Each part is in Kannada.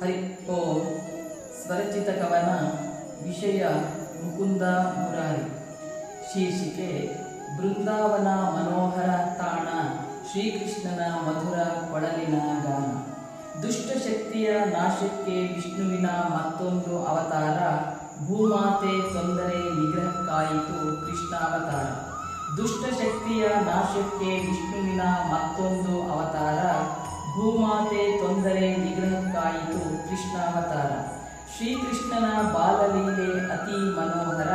ಹರಿ, ಓಂ ಸ್ವರಚಿತ ಕವನ ವಿಷಯ ಮುಕುಂದ ಮುರಾರಿ. ಶೀರ್ಷಿಕೆ, ಬೃಂದಾವನ ಮನೋಹರ ತಾಣ, ಶ್ರೀಕೃಷ್ಣನ ಮಧುರ ಕೊಳಲಿನ ಗಾನ. ದುಷ್ಟಶಕ್ತಿಯ ನಾಶಕ್ಕೆ ವಿಷ್ಣುವಿನ ಮತ್ತೊಂದು ಅವತಾರ, ಭೂಮಾತೆ ತೊಂದರೆ ನಿಗ್ರಹಕ್ಕಾಯಿತು ಕೃಷ್ಣಾವತಾರ. ದುಷ್ಟಶಕ್ತಿಯ ನಾಶಕ್ಕೆ ವಿಷ್ಣುವಿನ ಮತ್ತೊಂದು ಅವತಾರ, ಭೂಮಾತೆ ತೊಂದರೆ ಕೃಷ್ಣಾವತಾರ ಶ್ರೀಕೃಷ್ಣನ ಬಾಲಲೀಲೆ ಅತಿ ಮನೋಹರ,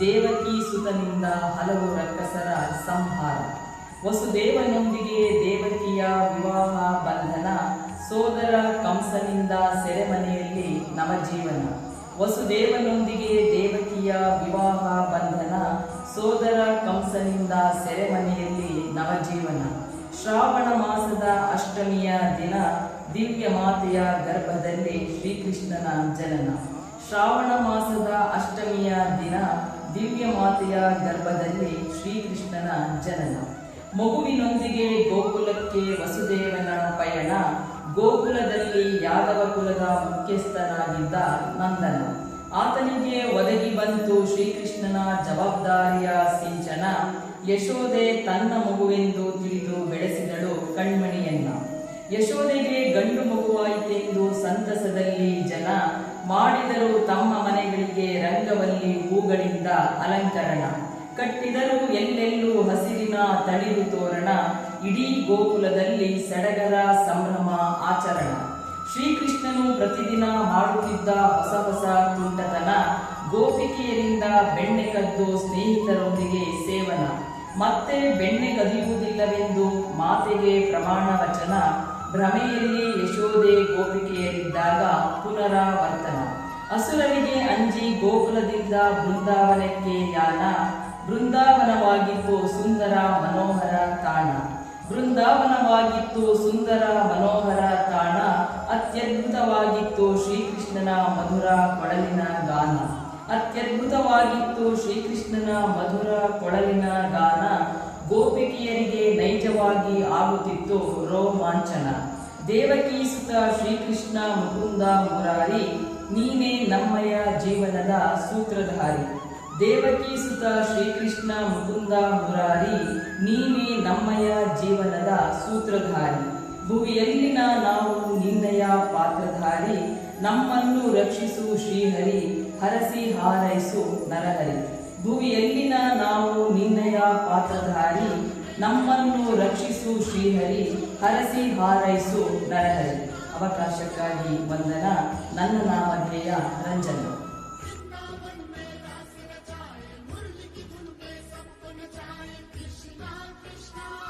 ದೇವಕಿ ಸುತನಿಂದ ಹಲವು ರಕ್ಕಸರ ಸಂಹಾರ. ವಸುದೇವನೊಂದಿಗೆ ದೇವಕಿಯ ವಿವಾಹ ಬಂಧನ, ಸೋದರ ಕಂಸನಿಂದ ಸೆರೆಮನೆಯಲ್ಲಿ ನವಜೀವನ. ವಸುದೇವನೊಂದಿಗೆ ದೇವಕಿಯ ವಿವಾಹ ಬಂಧನ, ಸೋದರ ಕಂಸನಿಂದ ಸೆರೆಮನೆಯಲ್ಲಿ ನವಜೀವನ. ಶ್ರಾವಣ ಮಾಸದ ಅಷ್ಟಮಿಯ ದಿನ ದಿವ್ಯ ಮಾತೆಯ ಗರ್ಭದಲ್ಲಿ ಶ್ರೀಕೃಷ್ಣನ ಜನನ. ಶ್ರಾವಣ ಮಾಸದ ಅಷ್ಟಮಿಯ ದಿನ ದಿವ್ಯ ಮಾತೆಯ ಗರ್ಭದಲ್ಲಿ ಶ್ರೀಕೃಷ್ಣನ ಜನನ. ಮಗುವಿನೊಂದಿಗೆ ಗೋಕುಲಕ್ಕೆ ವಸುದೇವನ ಪಯಣ. ಗೋಕುಲದಲ್ಲಿ ಯಾದವ ಕುಲದ ಮುಖ್ಯಸ್ಥನಾಗಿದ್ದ ನಂದನ. ಆತನಿಗೆ ಒದಗಿ ಬಂತು ಶ್ರೀಕೃಷ್ಣನ ಜವಾಬ್ದಾರಿಯ ಸಿಂಚನ. ಯಶೋದೆ ತನ್ನ ಮಗುವೆಂದು ತಿಳಿದು ಬೆಳೆಸಿದಳು ಕಣ್ಮಣಿಯನ್ನ. ಯಶೋದೆಗೆ ಗಂಡು ಮಗುವಾಯಿತೆಂದು ಸಂತಸದಲ್ಲಿ ಜನ ಮಾಡಿದರು ತಮ್ಮ ಮನೆಗಳಿಗೆ ರಂಗವಲ್ಲಿ ಹೂಗಳಿಂದ ಅಲಂಕರಣ. ಕಟ್ಟಿದರು ಎಲ್ಲೆಲ್ಲೂ ಹಸಿರಿನ ತಳಿರು ತೋರಣ. ಇಡೀ ಗೋಕುಲದಲ್ಲಿ ಸಡಗರ ಸಂಭ್ರಮ ಆಚರಣ. ಶ್ರೀಕೃಷ್ಣನು ಪ್ರತಿದಿನ ಮಾಡುತ್ತಿದ್ದ ಹೊಸ ಹೊಸ ತುಂಟತನ ಗೋಪಿಕೆಯರಿಂದ ಬೆಣ್ಣೆ ಕದ್ದು ಸ್ನೇಹಿತರೊಂದಿಗೆ ಸೇವನ. ಮತ್ತೆ ಬೆಣ್ಣೆ ಕದಿಯುವುದಿಲ್ಲವೆಂದು ಮಾತೆಗೆ ಪ್ರಮಾಣ ವಚನ, ಭ್ರಮೆಯಲ್ಲಿ ಯಶೋದೆ ಗೋಪಿಕೆಯಲ್ಲಿದ್ದಾಗ ಪುನರಾವರ್ತನ. ಅಸುರರಿಗೆ ಅಂಜಿ ಗೋಕುಲದಿಂದ ಬೃಂದಾವನಕ್ಕೆ ಯಾನ, ಬೃಂದಾವನವಾಗಿತ್ತು ಸುಂದರ ಮನೋಹರ ತಾಣ. ಬೃಂದಾವನವಾಗಿತ್ತು ಸುಂದರ ಮನೋಹರ ತಾಣ, ಅತ್ಯದ್ಭುತವಾಗಿತ್ತು ಶ್ರೀಕೃಷ್ಣನ ಮಧುರ ಕೊಡಲಿನ ಗಾನ. ಅತ್ಯದ್ಭುತವಾಗಿತ್ತು ಶ್ರೀಕೃಷ್ಣನ ಮಧುರ ಕೊಳಲಿನ ಗಾನ ಗೋಪಿಕೆಯರಿಗೆ ನೈಜವಾಗಿ ಆಗುತ್ತಿತ್ತು ರೋಮಾಂಚನ. ದೇವಕಿ ಶ್ರೀಕೃಷ್ಣ ಮುಕುಂದ ಮುರಾರಿ, ನೀನೇ ನಮ್ಮಯ ಜೀವನದ ಸೂತ್ರಧಾರಿ. ದೇವಕಿ ಸುತ ಶ್ರೀಕೃಷ್ಣ ಮುಕುಂದ ಮುರಾರಿ, ನೀನೇ ನಮ್ಮಯ ಜೀವನದ ಸೂತ್ರಧಾರಿ. ಭುವಿಯಲ್ಲಿನ ನಾವು ನಿನ್ನಯ ಪಾತ್ರಧಾರಿ. ನಮ್ಮನ್ನು ರಕ್ಷಿಸು ಶ್ರೀಹರಿ, ಹರಸಿ ಹಾರೈಸು ನರಹರಿ. ಭುವಿಯಲ್ಲಿನ ನಾವು ನಿನ್ನಯ ಪಾತ್ರಧಾರಿ, ನಮ್ಮನ್ನು ರಕ್ಷಿಸು ಶ್ರೀಹರಿ, ಹರಸಿ ಹಾರೈಸು ನರಹರಿ. ಅವಕಾಶಕ್ಕಾಗಿ ವಂದನ, ನನ್ನ ನಾಮಧೇಯ ರಂಜನ.